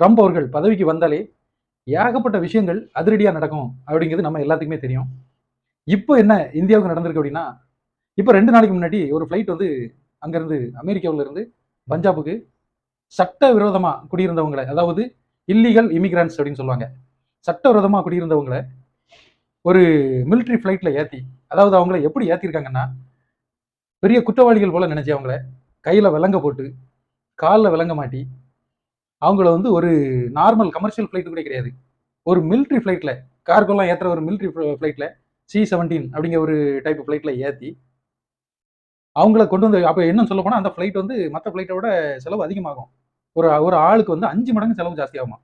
Trump அவர்கள் பதவிக்கு வந்தாலே ஏகப்பட்ட விஷயங்கள் அதிரடியாக நடக்கும் அப்படிங்கிறது நம்ம எல்லாத்துக்குமே தெரியும். இப்போ என்ன இந்தியாவுக்கு நடந்திருக்கு அப்படின்னா இப்போ ரெண்டு நாளைக்கு முன்னாடி ஒரு ஃப்ளைட் வந்து அங்கேருந்து அமெரிக்காவுல இருந்து பஞ்சாபுக்கு சட்ட விரோதமாக குடியிருந்தவங்களை அதாவது இல்லீகல் இமிகிரன்ஸ் அப்படின்னு சொல்லுவாங்க. சட்டவிரோதமாக குடியிருந்தவங்களை ஒரு மிலிட்ரி ஃப்ளைட்டில் ஏற்றி அதாவது அவங்கள எப்படி ஏற்றிருக்காங்கன்னா பெரிய குற்றவாளிகள் போல் நினச்சி அவங்கள கையில் விலங்க போட்டு காலில் விலங்க மாட்டி அவங்கள வந்து ஒரு நார்மல் கமர்ஷியல் ஃப்ளைட்டு கூட கிடையாது. ஒரு மிலிட்ரி ஃப்ளைட்டில் கார்கோலாம் ஏற்றுற ஒரு மிலிட்ரி ஃப்ளைட்டில் சி செவன்டீன் அப்படிங்கிற ஒரு டைப் ஃப்ளைட்டில் ஏற்றி அவங்கள கொண்டு வந்து அப்போ என்ன சொல்ல போனால் அந்த ஃப்ளைட் வந்து மற்ற ஃப்ளைட்டோட விட செலவு அதிகமாகும். ஒரு ஒரு ஆளுக்கு வந்து அஞ்சு மடங்கு செலவு ஜாஸ்தியாகுமா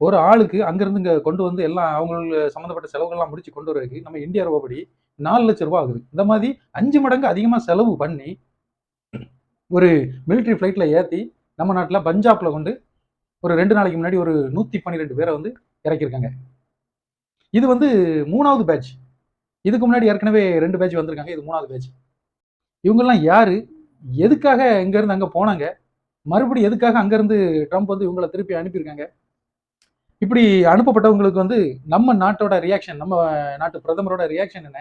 ஒரு ஆளுக்கு அங்கேருந்து இங்கே கொண்டு வந்து எல்லாம் அவங்களுக்கு சம்மந்தப்பட்ட செலவுகள்லாம் முடிச்சு கொண்டு வரதுக்கு நம்ம இந்தியா ரூபாப்படி நாலு லட்ச ரூபா ஆகுது. இந்த மாதிரி அஞ்சு மடங்கு அதிகமாக செலவு பண்ணி ஒரு மிலிட்ரி ஃப்ளைட்டில் ஏற்றி நம்ம நாட்டில் பஞ்சாப்ல கொண்டு ஒரு ரெண்டு நாளைக்கு முன்னாடி ஒரு நூற்றி பன்னிரெண்டு பேரை வந்து இறக்கியிருக்காங்க. இது வந்து மூணாவது பேட்ச் இதுக்கு முன்னாடி ஏற்கனவே ரெண்டு பேட்ச் வந்திருக்காங்க. இது மூணாவது பேட்ச் இவங்கெல்லாம் யாரு? எதுக்காக இங்கேருந்து அங்கே போனாங்க? மறுபடியும் எதுக்காக அங்கேருந்து ட்ரம்ப் வந்து இவங்களை திருப்பி அனுப்பியிருக்காங்க? இப்படி அனுப்பப்பட்டவங்களுக்கு வந்து நம்ம நாட்டோட ரியாக்ஷன் நம்ம நாட்டு பிரதமரோட ரியாக்ஷன் என்ன?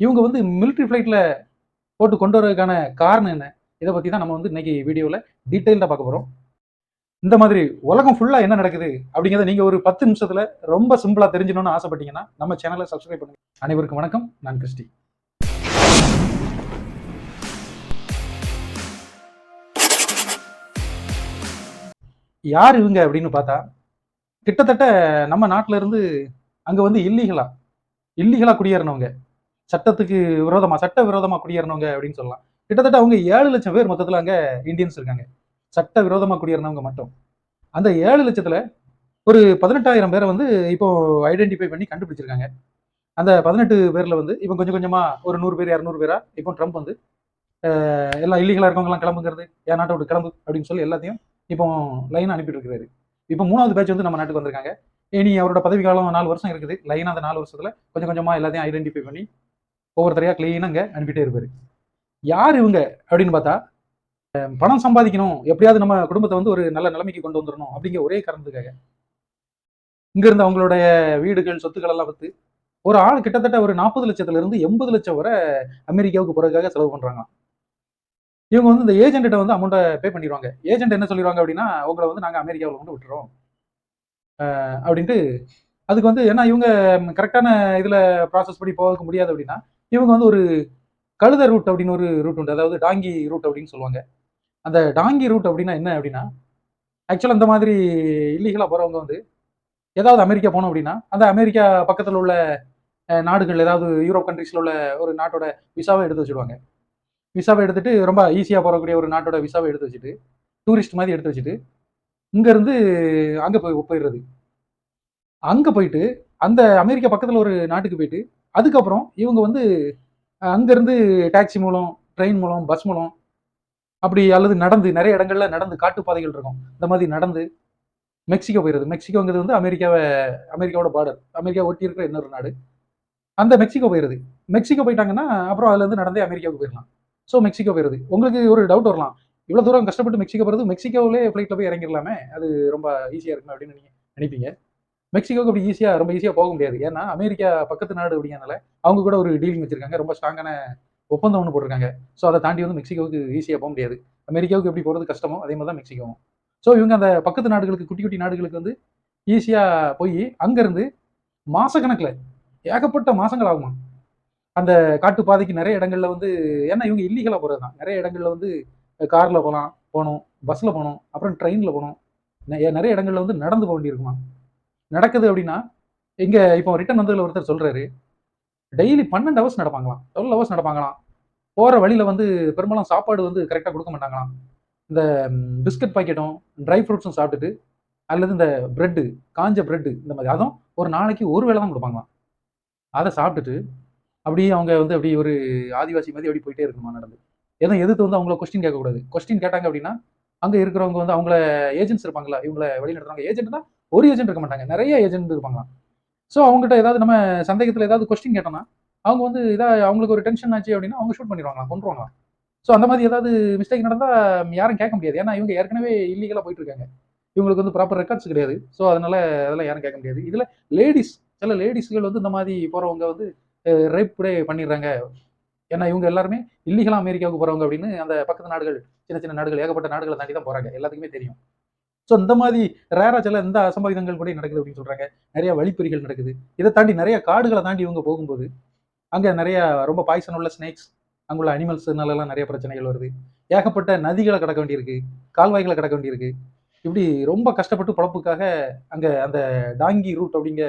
இவங்க வந்து மிலிட்ரி ஃப்ளைட்டில் போட்டு கொண்டு வரதுக்கான காரணம் என்ன? இதை பற்றி தான் நம்ம வந்து இன்னைக்கு வீடியோவில் டீட்டெயில்டாக பார்க்க போகிறோம் இந்த மாதிரி உலகம் ஃபுல்லாக என்ன நடக்குது அப்படிங்கிறத நீங்கள் ஒரு பத்து நிமிஷத்தில் ரொம்ப சிம்பிளாக தெரிஞ்சணும்னு ஆசைப்பட்டீங்கன்னா நம்ம சேனலை சப்ஸ்கிரைப் பண்ணுங்க. அனைவருக்கும் வணக்கம். நான் கிறிஸ்டி. யார் இவங்க அப்படின்னு பார்த்தா கிட்டத்தட்ட நம்ம நாட்டிலேருந்து அங்கே வந்து இல்லீகலா இல்லீகலா குடியேறினவங்க சட்டத்துக்கு விரோதமாக சட்ட விரோதமாக குடியேறினவங்க அப்படின்னு சொல்லலாம். கிட்டத்தட்ட அவங்க ஏழு லட்சம் பேர் மொத்தத்தில் அங்கே இந்தியன்ஸ் இருக்காங்க. சட்ட விரோதமாக குடியேறினவங்க மட்டும். அந்த ஏழு லட்சத்தில் ஒரு பதினெட்டாயிரம் பேரை வந்து இப்போ ஐடென்டிஃபை பண்ணி கண்டுபிடிச்சிருக்காங்க. அந்த பதினெட்டு பேரில் வந்து இப்போ கொஞ்சம் கொஞ்சமாக ஒரு நூறு பேர் இரநூறு பேரா? இப்போ ட்ரம்ப் வந்து எல்லாம் இல்லீகலாக இருக்கவங்கலாம் கிளம்புங்கிறது என் நாட்டை விட்டு கிளம்பு? அப்படின்னு சொல்லி எல்லாத்தையும் இப்போ லைனாக அனுப்பிட்டு இருக்கிறாரு இப்போ மூணாவது பேட்ச் வந்து நம்ம நாட்டுக்கு வந்திருக்காங்க. இனி அவரோட பதவி காலம் நாலு வருஷம் இருக்குது. லைனாக அந்த நாலு வருஷத்தில் கொஞ்சம் கொஞ்சமாக எல்லாத்தையும் ஐடென்டிஃபை பண்ணி ஒவ்வொருத்தரையாக க்ளீனாக அங்கே அனுப்பிட்டே இருப்பார். யார் இவங்க அப்படின்னு பார்த்தா பணம் சம்பாதிக்கணும். எப்படியாவது நம்ம குடும்பத்தை வந்து ஒரு நல்ல நிலைமைக்கு கொண்டு வந்துடணும் அப்படிங்கிற ஒரே காரணத்துக்காக. இங்க இருந்து அவங்களுடைய வீடுகள் சொத்துக்கள் எல்லாம் வித்து ஒரு ஆள் கிட்டத்தட்ட ஒரு நாற்பது லட்சத்துல இருந்து எண்பது லட்சம் வரை அமெரிக்காவுக்கு போறதுக்காக செலவு பண்றாங்க இவங்க வந்து இந்த ஏஜென்ட்ட வந்து அமௌண்ட்டை பே பண்ணிடுவாங்க. ஏஜென்ட் என்ன சொல்லிடுவாங்க அப்படின்னா உங்களை வந்து நாங்கள் அமெரிக்காவில் கொண்டு விட்டுறோம். அப்படின்ட்டு அதுக்கு வந்து ஏன்னா இவங்க கரெக்டான இதில் ப்ராசஸ் படி போக முடியாது அப்படின்னா இவங்க வந்து ஒரு கழுத ரூட் அப்படின்னு ஒரு ரூட் உண்டு. அதாவது டாங்கி ரூட் அப்படின்னு சொல்லுவாங்க. அந்த டாங்கி ரூட் அப்படின்னா என்ன அப்படின்னா ஆக்சுவலாக அந்த மாதிரி இல்லீகலாக போகிறவங்க வந்து ஏதாவது அமெரிக்கா போனோம் அப்படின்னா அந்த அமெரிக்கா பக்கத்தில் உள்ள நாடுகள் ஏதாவது யூரோப் கண்ட்ரீஸில் உள்ள ஒரு நாட்டோட விசாவை எடுத்து வச்சுடுவாங்க விசாவை எடுத்துட்டு ரொம்ப ஈஸியாக போகக்கூடிய ஒரு நாட்டோட விசாவை எடுத்து வச்சுட்டு டூரிஸ்ட் மாதிரி எடுத்து வச்சுட்டு இங்கேருந்து அங்கே போய் போயிடுறது அங்கே போயிட்டு அந்த அமெரிக்கா பக்கத்தில் ஒரு நாட்டுக்கு போயிட்டு அதுக்கப்புறம் இவங்க வந்து அங்கேருந்து டாக்ஸி மூலம் ட்ரெயின் மூலம் பஸ் மூலம் அப்படி அல்லது நடந்து நிறைய இடங்கள்ல நடந்து காட்டுப்பாதைகள் இருக்கும். இந்த மாதிரி நடந்து மெக்சிகோ போயிடுது மெக்சிகோங்கிறது வந்து அமெரிக்காவை அமெரிக்காவோட பார்டர் அமெரிக்கா ஒட்டி இருக்கிற இன்னொரு நாடு. அந்த மெக்சிகோ போயிடுது மெக்சிகோ போயிட்டாங்கன்னா அப்புறம் அதுலேருந்து நடந்தே அமெரிக்காவுக்கு போயிடலாம் ஸோ மெக்சிகோ போயிடுது உங்களுக்கு ஒரு டவுட் வரலாம். இவ்வளோ தூரம் கஷ்டப்பட்டு மெக்சிகோ போகிறது மெக்சிகோவிலே ஃப்ளைட்டில் போய் இறங்கிடலாமே அது ரொம்ப ஈஸியாக இருக்கும் அப்படின்னு நீங்கள் நினைப்பீங்க. மெக்சிகோக்கு அப்படி ஈஸியாக ரொம்ப ஈஸியாக போக முடியாது. ஏன்னா அமெரிக்கா பக்கத்து நாடு அப்படிங்கிறனால அவங்க கூட ஒரு டீலிங் வச்சிருக்காங்க. ரொம்ப ஸ்ட்ராங்கான ஒப்பந்தம் ஒன்று போட்டிருக்காங்க. ஸோ அதை தாண்டி வந்து மெக்சிகோவுக்கு ஈஸியாக போக முடியாது. அமெரிக்காவுக்கு எப்படி போகிறது கஷ்டமோ அதே மாதிரி தான் மெக்சிகோவும். ஸோ இவங்க அந்த பக்கத்து நாடுகளுக்கு குட்டி குட்டி நாடுகளுக்கு வந்து ஈஸியாக போய் அங்கேருந்து மாதக்கணக்கில் ஏகப்பட்ட மாதங்கள் ஆகுமா? அந்த காட்டு பாதைக்கு நிறைய இடங்கள்ல வந்து ஏன்னா இவங்க இல்லீகலாக போகிறது தான் நிறைய இடங்கள்ல வந்து காரில் போகலாம் போகணும் பஸ்ஸில் போகணும் அப்புறம் ட்ரெயினில் போகணும். நெ- நிறைய இடங்கள்ல வந்து நடந்து போக வேண்டியிருக்குமா? நடக்குது அப்படின்னா இங்கே இப்போ ரிட்டன் வந்ததில் ஒருத்தர் சொல்கிறாரு டெய்லி பன்னெண்டு ஹவர்ஸ் நடப்பாங்களாம். டுவெல் ஹவர்ஸ் நடப்பாங்களாம். போகிற வழியில் வந்து பெரும்பாலும் சாப்பாடு வந்து கரெக்டாக கொடுக்க மாட்டாங்களாம். இந்த பிஸ்கட் பாக்கெட்டும் ட்ரை ஃப்ரூட்ஸும் சாப்பிட்டுட்டு அல்லது இந்த ப்ரெட்டு காஞ்ச ப்ரெட்டு இந்த மாதிரி அதுவும் ஒரு நாளைக்கு ஒரு வேளை தான் கொடுப்பாங்களாம். அதை சாப்பிட்டுட்டு அப்படியே அவங்க வந்து அப்படி ஒரு ஆதிவாசி மாதிரி அப்படி போயிட்டே இருக்கணுமா நடந்து? எதுவும் எதிர்த்து வந்து அவங்கள கொஸ்டின் கேட்கக்கூடாது. கொஸ்டின் கேட்டாங்க அப்படின்னா அங்கே இருக்கிறவங்க வந்து அவங்கள ஏஜென்ட்ஸ் இருப்பாங்களா இவங்கள வழி நடத்துறாங்க ஏஜென்ட்னா ஒரு ஏஜென்ட் இருக்க மாட்டாங்க. நிறைய ஏஜென்ட் இருப்பாங்களாம். ஸோ அவங்ககிட்ட ஏதாவது நம்ம சந்தேகத்தில் ஏதாவது கொஸ்டின் கேட்டோம்னா அவங்க வந்து இதாக அவங்களுக்கு ஒரு டென்ஷன் ஆச்சு அப்படின்னா அவங்க ஷூட் பண்ணிடுவாங்களாம் கொண்டுருவாங்களாம் ஸோ அந்த மாதிரி ஏதாவது மிஸ்டேக் நடந்தால் யாரும் கேட்க முடியாது. ஏன்னா இவங்க ஏற்கனவே இல்லீகலாக போயிட்டு இருக்காங்க. இவங்களுக்கு வந்து ப்ராப்பர் ரெக்கார்ட்ஸ் கிடையாது. ஸோ அதனால அதெல்லாம் யாரும் கேட்க முடியாது. இதில் லேடிஸ் சில லேடிஸ்கள் வந்து இந்த மாதிரி போகிறவங்க வந்து ரேப் கூட பண்ணிடுறாங்க. ஏன்னா இவங்க எல்லாருமே இல்லீகலாக அமெரிக்காவுக்கு போகிறவங்க அப்படின்னு அந்த பக்கத்து நாடுகள் சின்ன சின்ன நாடுகள் ஏகப்பட்ட நாடுகளை தாண்டி தான் போகிறாங்க எல்லாத்துக்குமே தெரியும். ஸோ இந்த மாதிரி ரேராக சில இந்த அசம்பாவிதங்கள் கூட நடக்குது அப்படின்னு சொல்கிறாங்க நிறைய வழிப்பறிகள் நடக்குது. இதை தாண்டி நிறைய காடுகளை தாண்டி இவங்க போகும்போது அங்கே நிறைய ரொம்ப பாய்சன் உள்ள ஸ்னேக்ஸ் அங்குள்ள அனிமல்ஸ்னாலலாம் நிறைய பிரச்சனைகள் வருது. ஏகப்பட்ட நதிகளை கடக்க வேண்டியிருக்கு கால்வாய்களை கடக்க வேண்டியிருக்கு. இப்படி ரொம்ப கஷ்டப்பட்டு பொழப்புக்காக அங்கே அந்த டாங்கி ரூட் அப்படிங்க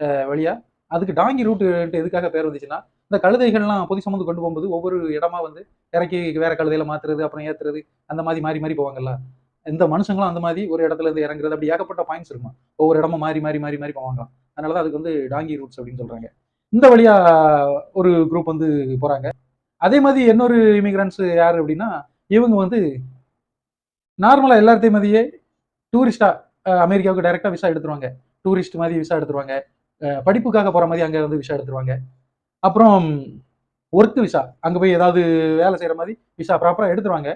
வழியாக வழியா அதுக்கு டாங்கி ரூட் எதுக்காக பேர் வந்துச்சுன்னா இந்த கழுதைகள்லாம் பொதி சுமந்து கொண்டு போகும்போது ஒவ்வொரு இடமா வந்து இறக்கி வேற கழுதையில மாத்துறது அப்புறம் ஏத்துறது அந்த மாதிரி மாறி மாறி போவாங்கல்ல. இந்த மனுஷங்களும் அந்த மாதிரி ஒரு இடத்துல இருந்து இறங்குறது அப்படி ஏகப்பட்ட பாயிண்ட்ஸ் இருக்கும்? ஒவ்வொரு இடமா மாறி மாறி மாறி மாறி போவாங்களாம். அதனாலதான் அதுக்கு வந்து டாங்கி ரூட்ஸ் அப்படின்னு சொல்றாங்க. இந்த வழியா ஒரு குரூப் வந்து போறாங்க. அதே மாதிரி இன்னொரு இமிகிரண்ட்ஸ் யார் அப்படின்னா இவங்க வந்து நார்மலாக எல்லாத்தையும் மாதிரியே டூரிஸ்டாக அமெரிக்காவுக்கு டைரெக்டாக விசா எடுத்துருவாங்க. டூரிஸ்ட் மாதிரி விசா எடுத்துருவாங்க. படிப்புக்காக போகிற மாதிரி அங்கே வந்து விசா எடுத்துருவாங்க. அப்புறம் ஒர்க் விசா அங்கே போய் ஏதாவது வேலை செய்கிற மாதிரி விசா ப்ராப்பராக எடுத்துருவாங்க.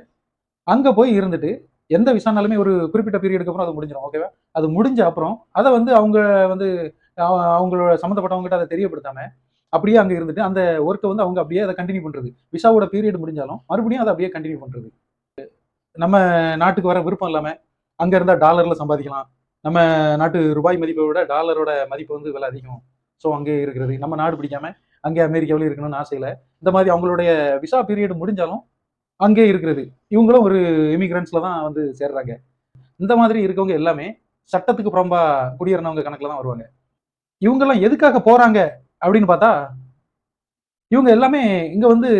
அங்கே போய் இருந்துட்டு எந்த விசானாலுமே ஒரு குறிப்பிட்ட பீரியடுக்கு அப்புறம் அது முடிஞ்சிடும் ஓகேவா அது முடிஞ்ச அப்புறம் அதை வந்து அவங்க வந்து அவங்களோட சம்மந்தப்பட்டவங்ககிட்ட அதை தெரியப்படுத்தாம அப்படியே அங்கே இருந்துட்டு அந்த ஒர்க்கை வந்து அவங்க அப்படியே அதை கண்டினியூ பண்ணுறது விசாவோட பீரியட் முடிஞ்சாலும் மறுபடியும் அதை அப்படியே கண்டினியூ பண்ணுறது நம்ம நாட்டுக்கு வர விருப்பம் இல்லாமல் அங்கே இருந்தால் டாலரில் சம்பாதிக்கலாம். நம்ம நாட்டு ரூபாய் மதிப்பை விட டாலரோட மதிப்பு வந்து விலை அதிகம். ஸோ அங்கே இருக்கிறது. நம்ம நாடு பிடிக்காம அங்கே அமெரிக்காவில இருக்கணும்னு ஆசையில் இந்த மாதிரி அவங்களுடைய விசா பீரியட் முடிஞ்சாலும் அங்கே இருக்கிறது. இவங்களும் ஒரு இமிகிரண்ட்ஸ்ல தான் வந்து சேர்றாங்க. இந்த மாதிரி இருக்கவங்க எல்லாமே சட்டத்துக்கு புறம்பா குடியேறினவங்க கணக்குல தான் வருவாங்க. இவங்கெல்லாம் எதுக்காக போறாங்க அப்படின்னு பார்த்தா இவங்க எல்லாமே இங்க வந்து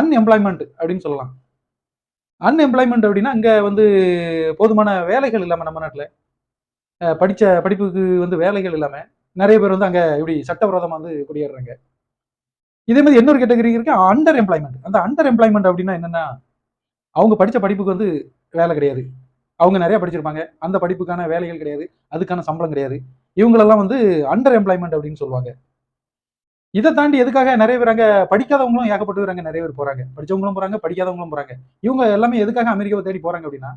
அன்எம்ப்ளாய்மெண்ட் அப்படின்னு சொல்லலாம். அன்எம்ப்ளாய்மெண்ட் அப்படின்னா அங்கே வந்து போதுமான வேலைகள் இல்லாமல் நம்ம நாட்டில் படித்த படிப்புக்கு வந்து வேலைகள் இல்லாமல் நிறைய பேர் வந்து அங்கே இப்படி சட்டவிரோதமாக வந்து குடியேறுறாங்க. இதே மாதிரி இன்னொரு கேட்டகரி இருக்கு அண்டர் எம்ப்ளாய்மெண்ட் அந்த அண்டர் எம்ப்ளாய்மெண்ட் அப்படின்னா என்னன்னா அவங்க படித்த படிப்புக்கு வந்து வேலை கிடையாது. அவங்க நிறைய படிச்சிருப்பாங்க. அந்த படிப்புக்கான வேலைகள் கிடையாது. அதுக்கான சம்பளம் கிடையாது. இவங்களெல்லாம் வந்து அண்டர் எம்ப்ளாய்மெண்ட் அப்படின்னு சொல்லுவாங்க. இதை தாண்டி எதுக்காக நிறைய பேர் அங்கே படிக்காதவங்களும் ஏகப்பட்டுறாங்க நிறைய பேர் போறாங்க. படிச்சவங்களும் போறாங்க படிக்காதவங்களும் போறாங்க. இவங்க எல்லாமே எதுக்காக அமெரிக்காவை தேடி போறாங்க அப்படின்னா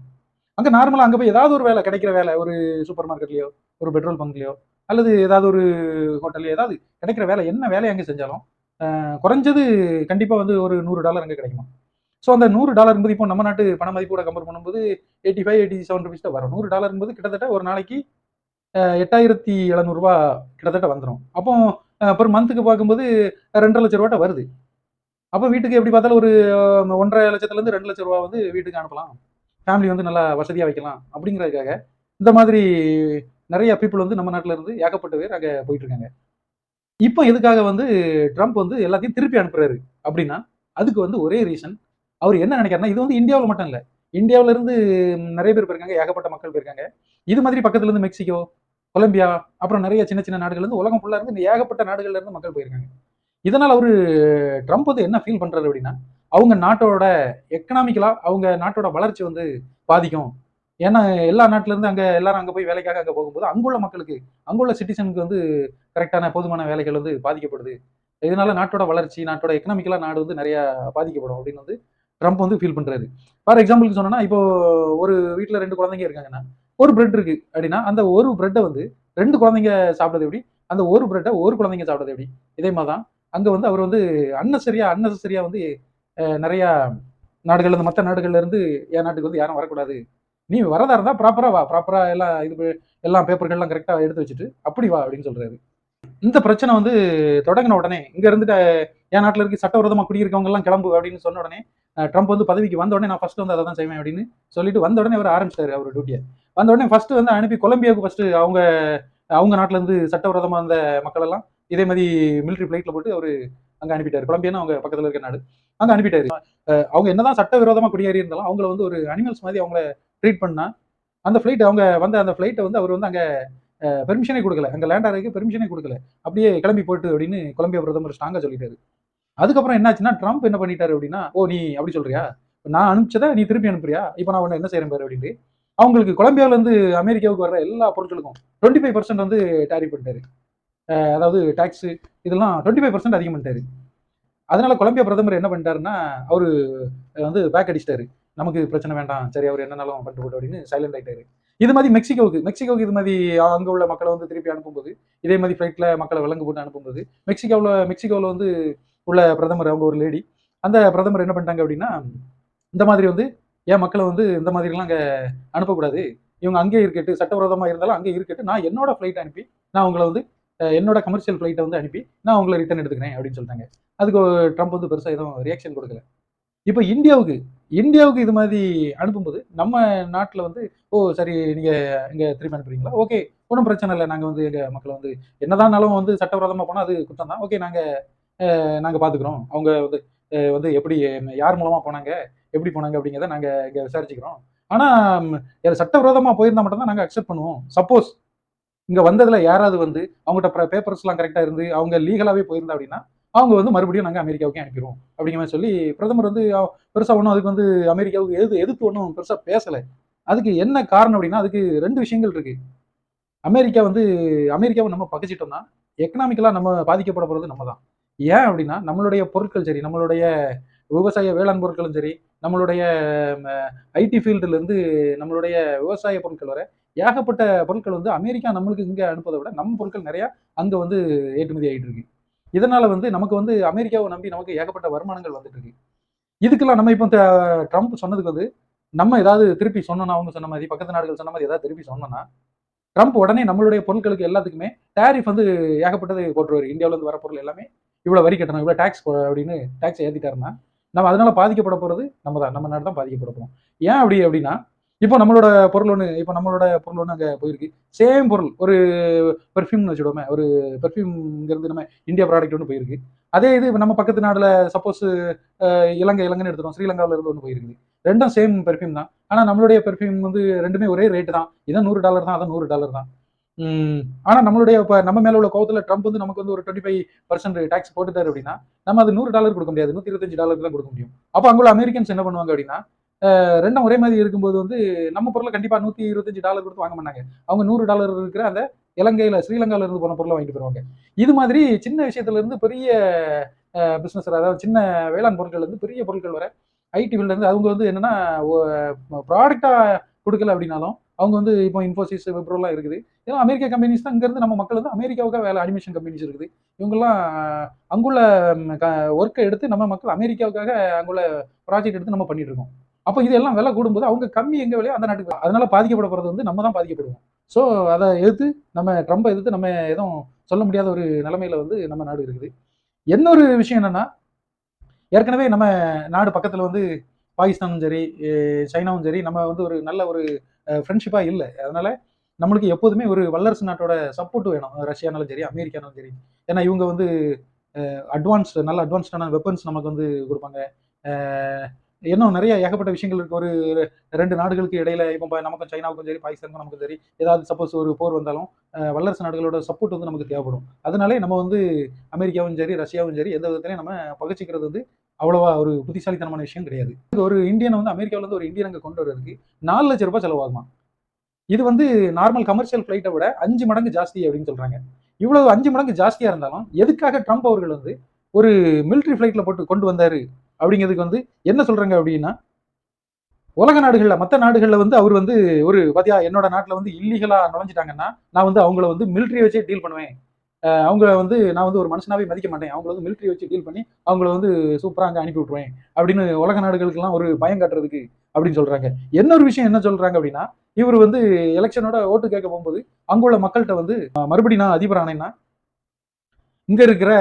அங்கே நார்மலாக அங்கே போய் ஏதாவது ஒரு வேலை கிடைக்கிற வேலை ஒரு சூப்பர் மார்க்கெட்லையோ ஒரு பெட்ரோல் பங்க்லையோ அல்லது ஏதாவது ஒரு ஹோட்டல்லையோ ஏதாவது கிடைக்கிற வேலை என்ன வேலையை அங்கே செஞ்சாலும் குறைஞ்சது கண்டிப்பாக வந்து ஒரு நூறு டாலர் அங்கே கிடைக்குமா? ஸோ அந்த நூறு டாலர் என்பது இப்போ நம்ம நாட்டு பண மதிப்போட கம்பேர் பண்ணும்போது eighty five eighty seven rupees தான் வரும். நூறு டாலர் என்பது கிட்டத்தட்ட ஒரு நாளைக்கு எட்டாயிரத்தி எழுநூறுபா கிட்டத்தட்ட வந்துடும் அப்போ பெர் மந்த்துக்கு பார்க்கும்போது ரெண்டரை லட்ச ரூபாட்ட வருது. அப்போ வீட்டுக்கு எப்படி பார்த்தாலும் ஒரு ஒன்றரை லட்சத்துலேருந்து ரெண்டு லட்ச ரூபா வந்து வீட்டுக்கு அனுப்பலாம். ஃபேமிலி வந்து நல்லா வசதியாக வைக்கலாம் அப்படிங்கிறதுக்காக இந்த மாதிரி நிறைய பீப்புள் வந்து நம்ம நாட்டில் இருந்து ஏகப்பட்ட பேர் அங்கே போயிட்டுருக்காங்க இப்போ எதுக்காக வந்து ட்ரம்ப் வந்து எல்லாத்தையும் திருப்பி அனுப்புறாரு அப்படின்னா அதுக்கு வந்து ஒரே ரீசன் அவர் என்ன நினைக்கிறாருன்னா இது வந்து இந்தியாவில் மட்டும் இல்லை இந்தியாவில இருந்து நிறைய பேர் போயிருக்காங்க ஏகப்பட்ட மக்கள் போயிருக்காங்க. இது மாதிரி பக்கத்துல இருந்து மெக்சிகோ கொலம்பியா அப்புறம் நிறைய சின்ன சின்ன நாடுகள் இருந்து உலகம் ஃபுல்லா இருந்து ஏகப்பட்ட நாடுகள்ல இருந்து மக்கள் போயிருக்காங்க. இதனால அவரு ட்ரம்ப் வந்து என்ன ஃபீல் பண்றாரு அப்படின்னா அவங்க நாட்டோட எக்கனாமிக்கலா அவங்க நாட்டோட வளர்ச்சி வந்து பாதிக்கும். ஏன்னா எல்லா நாட்டிலேருந்து அங்கே எல்லாரும் அங்கே போய் வேலைக்காக அங்கே போகும்போது அங்குள்ள மக்களுக்கு அங்குள்ள சிட்டிசனுக்கு வந்து கரெக்டான போதுமான வேலைகள் வந்து பாதிக்கப்படுது. இதனால நாட்டோட வளர்ச்சி நாட்டோட எக்கனாமிக்கலாக நாடு வந்து நிறையா பாதிக்கப்படும் அப்படின்னு வந்து ட்ரம்ப் வந்து ஃபீல் பண்ணுறாரு ஃபார் எக்ஸாம்பிளுக்கு சொன்னோன்னா இப்போ ஒரு வீட்டில் ரெண்டு குழந்தைங்க இருக்காங்கன்னா ஒரு பிரெட் இருக்கு அப்படின்னா அந்த ஒரு பிரெட்டை வந்து ரெண்டு குழந்தைங்க சாப்பிட்றது எப்படி? அந்த ஒரு பிரெட்டை ஒரு குழந்தைங்க சாப்பிட்றது எப்படி? இதே மாதிரி தான் அங்கே வந்து அவர் வந்து அன்னசரியாக அன்னசரியாக வந்து நிறையா நாடுகள்லேருந்து மற்ற நாடுகள்லேருந்து என் நாட்டுக்கு வந்து யாரும் வரக்கூடாது நீ வரதா இருந்தா ப்ராப்பரா வா ப்ராப்பரா எல்லாம் இது எல்லாம் பேப்பர்கள்லாம் கரெக்டா எடுத்து வச்சுட்டு அப்படி வா அப்படின்னு சொல்றாரு. இந்த பிரச்சனை வந்து தொடங்கின உடனே இங்க இருந்துட்டு என் நாட்டில் இருக்க சட்டவிரோதமா குடியிருக்கவங்க எல்லாம் கிளம்பு அப்படின்னு சொன்ன உடனே ட்ரம்ப் வந்து பதவிக்கு வந்த உடனே நான் ஃபர்ஸ்ட் வந்து அதை தான் செய்வேன் அப்படின்னு சொல்லிட்டு வந்த உடனே அவர் ஆரம்பிச்சிட்டாரு அவர் டியூட்டியை வந்த உடனே ஃபர்ஸ்ட் வந்து அனுப்பி கொலம்பியாவுக்கு ஃபர்ஸ்ட் அவங்க அவங்க நாட்டில இருந்து சட்டவிரோதமா அந்த மக்கள் எல்லாம் இதே மாதிரி மிலிட்டரி பிளைட்ல போட்டு அவர் அங்கே அனுப்பிட்டாரு. கொலம்பியானா அவங்க பக்கத்தில் இருக்க நாடு. அங்கே அனுப்பிட்டாரு. அவங்க என்னதான் சட்டவிரோதமா குடியேறி இருந்தாலும் அவங்கள வந்து ஒரு அனிமல்ஸ் மாதிரி அவங்கள ட்ரீட் பண்ணா அந்த ஃப்ளைட் அவங்க வந்த அந்த ஃப்ளைட்டை வந்து அவர் வந்து அங்கே பெர்மிஷனே கொடுக்கல. அங்கே லேண்ட் ஆகிறதுக்கு பெர்மிஷனே கொடுக்கல. அப்படியே கிளம்பி போயிட்டு அப்படின்னு கொலம்பியா பிரதமர் ஸ்ட்ராங்காக சொல்லிட்டாரு. அதுக்கப்புறம் என்னாச்சுன்னா ட்ரம்ப் என்ன பண்ணிட்டாரு அப்படின்னா ஓ நீ அப்படி சொல்றியா? நான் அனுப்பிச்சதை நீ திருப்பி அனுப்புறியா? இப்போ நான் ஒன்று என்ன செய்யறேன் பாரு அப்படின்ட்டு. அவங்களுக்கு கொலம்பியாவிலேருந்து அமெரிக்காவுக்கு வர எல்லா பொருட்களுக்கும் டுவெண்ட்டி ஃபைவ் பர்சன்ட் வந்து டாரிஃப் பண்ணிட்டாரு. அதாவது டேக்ஸு இதெல்லாம் டுவெண்ட்டி ஃபைவ் பர்சன்ட் அதிகம் பண்ணிட்டாரு. அதனால கொலம்பியா பிரதமர் என்ன பண்ணிட்டாருன்னா அவரு வந்து பேக் அடிச்சிட்டாரு. நமக்கு பிரச்சனை வேண்டாம். சரி அவர் என்னனாலும் பண்ணிட்டு போட்டு அப்படின்னு சைலண்ட் ஆயிட்டாரு. இது மாதிரி மெக்சிகோவுக்கு மெக்சிகோவுக்கு இது மாதிரி அங்கே உள்ள மக்களை வந்து திருப்பி அனுப்பும்போது இதே மாதிரி ஃப்ளைட்டில் மக்களை விலங்கு போட்டு அனுப்பும்போது மெக்சிகோவில் மெக்சிகோவில் வந்து உள்ள பிரதமர் அவங்க ஒரு லேடி அந்த பிரதமர் என்ன பண்ணிட்டாங்க அப்படின்னா இந்த மாதிரி வந்து என் மக்களை வந்து இந்த மாதிரிலாம் அங்கே அனுப்பக்கூடாது? இவங்க அங்கேயே இருக்கட்டு சட்டவிரோதமாக இருந்தாலும் அங்கேயே இருக்கட்டு நான் என்னோட ஃப்ளைட் அனுப்பி நான் உங்களை வந்து என்னோட கமர்ஷியல் ஃப்ளைட்டை வந்து அனுப்பி நான் உங்களை ரிட்டர்ன் எடுத்துக்கிறேன் அப்படின்னு சொல்லிட்டாங்க. அதுக்கு ட்ரம்ப் வந்து பெருசாக எதுவும் ரியாக்ஷன் கொடுக்கல. இப்போ இந்தியாவுக்கு இந்தியாவுக்கு இது மாதிரி அனுப்பும்போது நம்ம நாட்டில் வந்து ஓ சரி நீங்கள் இங்கே திரும்பி அனுப்புறீங்களா? ஓகே ஒன்றும் பிரச்சனை இல்லை. நாங்கள் வந்து எங்கள் மக்களை வந்து என்னதானாலும் வந்து சட்டவிரோதமாக போனால் அது குற்றம் தான். ஓகே நாங்கள் நாங்கள் பார்த்துக்குறோம் அவங்க வந்து வந்து எப்படி யார் மூலமாக போனாங்க எப்படி போனாங்க அப்படிங்கிறத நாங்கள் இங்கே விசாரிச்சுக்கிறோம். ஆனால் சட்டவிரோதமாக போயிருந்தா மட்டும்தான் நாங்கள் அக்செப்ட் பண்ணுவோம். சப்போஸ் இங்கே வந்ததில் யாராவது வந்து அவங்ககிட்ட பேப்பர்ஸ்லாம் கரெக்டாக இருந்து அவங்க லீகலாகவே போயிருந்தா அப்படின்னா அவங்க வந்து மறுபடியும் நாங்கள் அமெரிக்காவுக்கே அனுப்பிடுவோம். அப்படிங்கிற மாதிரி சொல்லி பிரதமர் வந்து பெருசாக ஒன்றும் அதுக்கு வந்து அமெரிக்காவுக்கு எது எதிர்த்து ஒன்றும் பெருசாக பேசலை. அதுக்கு என்ன காரணம் அப்படின்னா அதுக்கு ரெண்டு விஷயங்கள் இருக்கு. அமெரிக்கா வந்து அமெரிக்காவை நம்ம பகைச்சிட்டோம்னா எக்கனாமிக்கலாக நம்ம பாதிக்கப்பட போகிறது நம்ம தான் ஏன் அப்படின்னா நம்மளுடைய பொருட்கள் சரி நம்மளுடைய விவசாய வேளாண் பொருட்களும் சரி நம்மளுடைய ஐடி ஃபீல்டுலேருந்து நம்மளுடைய விவசாய பொருட்கள் வர ஏகப்பட்ட பொருட்கள் வந்து அமெரிக்கா நம்மளுக்கு இங்கே அனுப்புவதை விட நம்ம பொருட்கள் நிறையா அங்கே வந்து ஏற்றுமதி ஆகிட்டு இருக்கு. இதனால வந்து நமக்கு வந்து அமெரிக்காவை நம்பி நமக்கு ஏகப்பட்ட வருமானங்கள் வந்துட்டு இருக்கு. இதுக்கெல்லாம் நம்ம இப்போ ட்ரம்ப் சொன்னதுக்கு வந்து நம்ம ஏதாவது திருப்பி சொன்னோம்னா அவங்க சொன்ன மாதிரி பக்கத்து நாடுகள் சொன்ன மாதிரி ஏதாவது திருப்பி சொன்னோம்னா ட்ரம்ப் உடனே நம்மளுடைய பொருட்களுக்கு எல்லாத்துக்குமே டேரிஃப் வந்து ஏகப்பட்டது போட்டுருவாரு. இந்தியாவிலேருந்து வர பொருள் எல்லாமே இவ்வளோ வரி கட்டணும் இவ்வளோ டேக்ஸ் அப்படின்னு டேக்ஸ் ஏற்றிட்டாருன்னா நம்ம அதனால பாதிக்கப்பட போகிறது நம்ம தான். நம்ம நாடு தான் பாதிக்கப்பட போகிறோம் ஏன் அப்படி அப்படின்னா இப்போ நம்மளோட பொருள் ஒன்று இப்போ நம்மளோட பொருள் ஒன்று அங்கே போயிருக்கு. சேம் பொருள் ஒரு பெர்ஃப்யூம்னு வச்சுடுவோமே ஒரு பெர்ஃப்யூம்ங்கிறது நம்ம இந்தியா ப்ராடக்ட் ஒன்று போயிருக்கு. அதே இது நம்ம பக்கத்து நாட்டில் சப்போஸ் இலங்கை இலங்கைன்னு எடுத்துட்டோம் ஸ்ரீலங்காவில் இருந்து ஒன்று போயிருக்குது ரெண்டும் சேம் பெர்ஃப்யூம் தான். ஆனால் நம்மளுடைய பெர்ஃப்யூம் வந்து ரெண்டுமே ஒரே ரேட்டு தான். இதான் நூறு டாலர் தான் அதான் நூறு டாலர் தான். ஆனால் நம்மளுடைய இப்போ நம்ம மேல உள்ள கோவத்தில் ட்ரம்ப் வந்து நமக்கு வந்து ஒரு டுவெண்ட்டி ஃபைவ் பர்சன்ட் டேக்ஸ் போட்டுட்டாரு அப்படின்னா நம்ம அது நூறு டாலர் கொடுக்க முடியாது. நூற்றி இருபத்தஞ்சு டாலர் தான் கொடுக்க முடியும். அப்போ அங்குள்ள அமெரிக்கன்ஸ் என்ன பண்ணுவாங்க அப்படின்னா ரெண்டும் ஒரே மாதிரி இருக்கும்போது வந்து நம்ம பொருளை கண்டிப்பாக நூற்றி இருபத்தஞ்சு டாலர் கொடுத்து வாங்க மாட்டாங்க. அவங்க நூறு டாலர் இருக்கிற அந்த இலங்கையில் ஸ்ரீலங்காவில் இருந்து போன பொருளை வாங்கிட்டு போயிருவாங்க. இது மாதிரி சின்ன விஷயத்துலேருந்து பெரிய பிஸ்னஸர் அதாவது சின்ன வேளாண் பொருட்கள்லேருந்து பெரிய பொருட்கள் வர ஐடி ஃபீல்ட்ல அவங்க வந்து என்னென்னா ப்ராடக்டாக கொடுக்கல அப்படின்னாலும் அவங்க வந்து இப்போ இன்ஃபோசிஸ் விப்ரோலாம் இருக்குது. ஏன்னா அமெரிக்கா கம்பெனிஸ் தான் இங்கேருந்து நம்ம மக்கள் வந்து அமெரிக்காவுக்காக வேலை அனிமேஷன் கம்பெனிஸ் இருக்குது. இவங்கெல்லாம் அங்குள்ள ஒர்க்கை எடுத்து நம்ம மக்கள் அமெரிக்காவுக்காக அங்குள்ள ப்ராஜெக்ட் எடுத்து நம்ம பண்ணிட்டு இருக்கோம். அப்போ இதெல்லாம் விலை கூடும்போது அவங்க கம்மி எங்கே விலையோ அந்த நாட்டுக்கு அதனால பாதிக்கப்பட போகிறது வந்து நம்ம தான் பாதிக்கப்படுவோம் ஸோ அதை எதிர்த்து நம்ம ட்ரம்பை எதிர்த்து நம்ம எதுவும் சொல்ல முடியாத ஒரு நிலைமையில வந்து நம்ம நாடு இருக்குது. இன்னொரு விஷயம் என்னன்னா ஏற்கனவே நம்ம நாடு பக்கத்தில் வந்து பாகிஸ்தானும் சரி சைனாவும் சரி நம்ம வந்து ஒரு நல்ல ஒரு ஃப்ரெண்ட்ஷிப்பாக இல்லை. அதனால நம்மளுக்கு எப்போதுமே ஒரு வல்லரசு நாட்டோட சப்போர்ட் வேணும். ரஷ்யானாலும் சரி அமெரிக்கானாலும் சரி. ஏன்னா இவங்க வந்து அட்வான்ஸ் நல்ல அட்வான்ஸ்டான வெப்பன்ஸ் நமக்கு வந்து கொடுப்பாங்க. இன்னும் நிறைய ஏகப்பட்ட விஷயங்கள் இருக்கு. ஒரு ரெண்டு நாடுகளுக்கு இடையில இப்போ நமக்கும் சைனாவுக்கும் சரி பாகிஸ்தானுக்கும் நமக்கும் சரி ஏதாவது சப்போஸ் ஒரு போர் வந்தாலும் வல்லரசு நாடுகளோட சப்போர்ட் வந்து நமக்கு தேவைப்படும். அதனாலே நம்ம வந்து அமெரிக்காவும் சரி ரஷ்யாவும் சரி எந்த விதத்திலையும் நம்ம பகிச்சிக்கிறது வந்து அவ்வளவா ஒரு புத்திசாலித்தனமான விஷயம் கிடையாது. ஒரு இந்தியனை வந்து அமெரிக்காவிலேருந்து ஒரு இந்தியன் அங்கே கொண்டு வர்றதுக்கு நாலு லட்சம் ரூபாய் செலவாகுமா இது வந்து நார்மல் கமர்ஷியல் ஃப்ளைட்டை விட அஞ்சு மடங்கு ஜாஸ்தி அப்படின்னு சொல்றாங்க. இவ்வளவு அஞ்சு மடங்கு ஜாஸ்தியா இருந்தாலும் எதுக்காக ட்ரம்ப் அவர்கள் வந்து ஒரு மிலிட்ரி ஃப்ளைட்ல போட்டு கொண்டு வந்தாரு? அப்படிங்கிறதுக்கு வந்து என்ன சொல்றாங்க அப்படின்னா உலக நாடுகளில் மற்ற நாடுகளில் வந்து அவர் வந்து ஒரு பாத்தியா என்னோட நாட்டில் வந்து இல்லீகலாக நுழைஞ்சிட்டாங்கன்னா நான் வந்து அவங்கள வந்து மிலிட்ரி வச்சே டீல் பண்ணுவேன். அவங்கள அவங்க வந்து நான் வந்து ஒரு மனுஷனாவே மதிக்க மாட்டேன். அவங்கள வந்து மிலிட்ரி வச்சு டீல் பண்ணி அவங்கள வந்து சூப்பராக அங்கே அனுப்பி விட்டுருவேன். அப்படின்னு உலக நாடுகளுக்கெல்லாம் ஒரு பயம் காட்டுறதுக்கு அப்படின்னு சொல்கிறாங்க என்ன ஒரு விஷயம் என்ன சொல்கிறாங்க அப்படின்னா இவர் வந்து எலெக்ஷனோட ஓட்டு கேட்க போகும்போது அங்குள்ள மக்கள்கிட்ட வந்து மறுபடியும் நான் அதிபர் ஆனேன்னா இங்கே இருக்கிற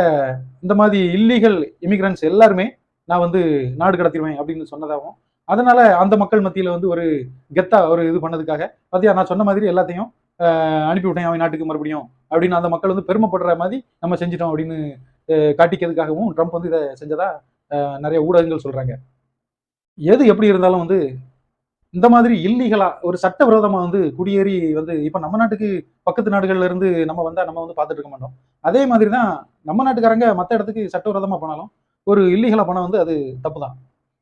இந்த மாதிரி இல்லீகல் இமிக்ரன்ஸ் எல்லாருமே நான் வந்து நாடு கடத்திடுவேன் அப்படின்னு சொன்னதாகவும் அதனால அந்த மக்கள் மத்தியில் வந்து ஒரு கெத்தா ஒரு இது பண்ணதுக்காக பார்த்தியா நான் சொன்ன மாதிரி எல்லாத்தையும் அனுப்பிவிட்டேன் அவன் நாட்டுக்கு மறுபடியும் அப்படின்னு அந்த மக்கள் வந்து பெருமைப்படுற மாதிரி நம்ம செஞ்சிட்டோம் அப்படின்னு காட்டிக்கிறதுக்காகவும் ட்ரம்ப் வந்து இதை செஞ்சதா நிறைய ஊடகங்கள் சொல்றாங்க. எது எப்படி இருந்தாலும் வந்து இந்த மாதிரி இல்லீகலா ஒரு சட்டவிரோதமா வந்து குடியேறி வந்து இப்போ நம்ம நாட்டுக்கு பக்கத்து நாடுகள்ல இருந்து நம்ம வந்தா நம்ம வந்து பார்த்துட்டு இருக்க மாட்டோம். அதே மாதிரி தான் நம்ம நாட்டுக்காரங்க மற்ற இடத்துக்கு சட்டவிரோதமா போனாலும் ஒரு இல்லீகலாக பணம் வந்து அது தப்பு தான்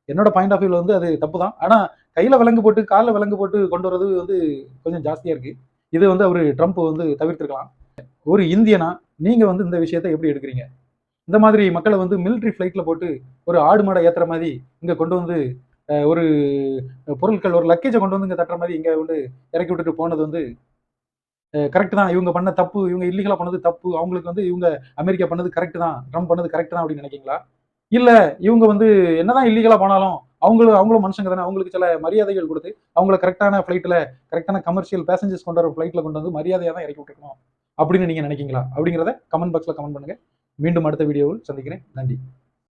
என்னோட பாயிண்ட் ஆஃப் வியூல வந்து அது தப்பு தான் ஆனால் கையில் விலங்கு போட்டு காலில் விலங்கு போட்டு கொண்டு வரது வந்து கொஞ்சம் ஜாஸ்தியாக இருக்கு. இது வந்து அவர் ட்ரம்ப் வந்து தவிர்த்துருக்கலாம். ஒரு இந்தியனா நீங்கள் வந்து இந்த விஷயத்தை எப்படி எடுக்கிறீங்க? இந்த மாதிரி மக்களை வந்து மிலிட்ரி ஃப்ளைட்டில் போட்டு ஒரு ஆடு மாடை ஏற்றுற மாதிரி இங்கே கொண்டு வந்து ஒரு பொருட்கள் ஒரு லக்கேஜை கொண்டு வந்து இங்கே தட்டுற மாதிரி இங்கே வந்து இறக்கி விட்டுட்டு போனது வந்து கரெக்ட் தான். இவங்க பண்ண தப்பு இவங்க இல்லீகலாக பண்ணது தப்பு. அவங்களுக்கு வந்து இவங்க அமெரிக்கா பண்ணது கரெக்ட் தான். ட்ரம்ப் பண்ணது கரெக்ட் தான் அப்படின்னு நினைக்கிங்களா இல்லை இவங்க வந்து என்னதான் இல்லீகலாக போனாலும் அவங்களும் அவங்களும் மனுஷங்க தானே. அவங்களுக்கு சில மரியாதைகள் கொடுத்து அவங்கள கரெக்டான ஃப்ளைட்டில் கரெக்டான கமர்ஷியல் பேசஞ்சர்ஸ் கொண்டு வர ஃப்ளைட்டில் கொண்டு வந்து மரியாதையாக தான் இறக்கி விட்டுருக்கணும் அப்படின்னு நீங்கள் நினைக்கிங்களா? அப்படிங்கிறத கமெண்ட் பாக்ஸில் கமெண்ட் பண்ணுங்கள் மீண்டும் அடுத்த வீடியோவில் சந்திக்கிறேன். நன்றி.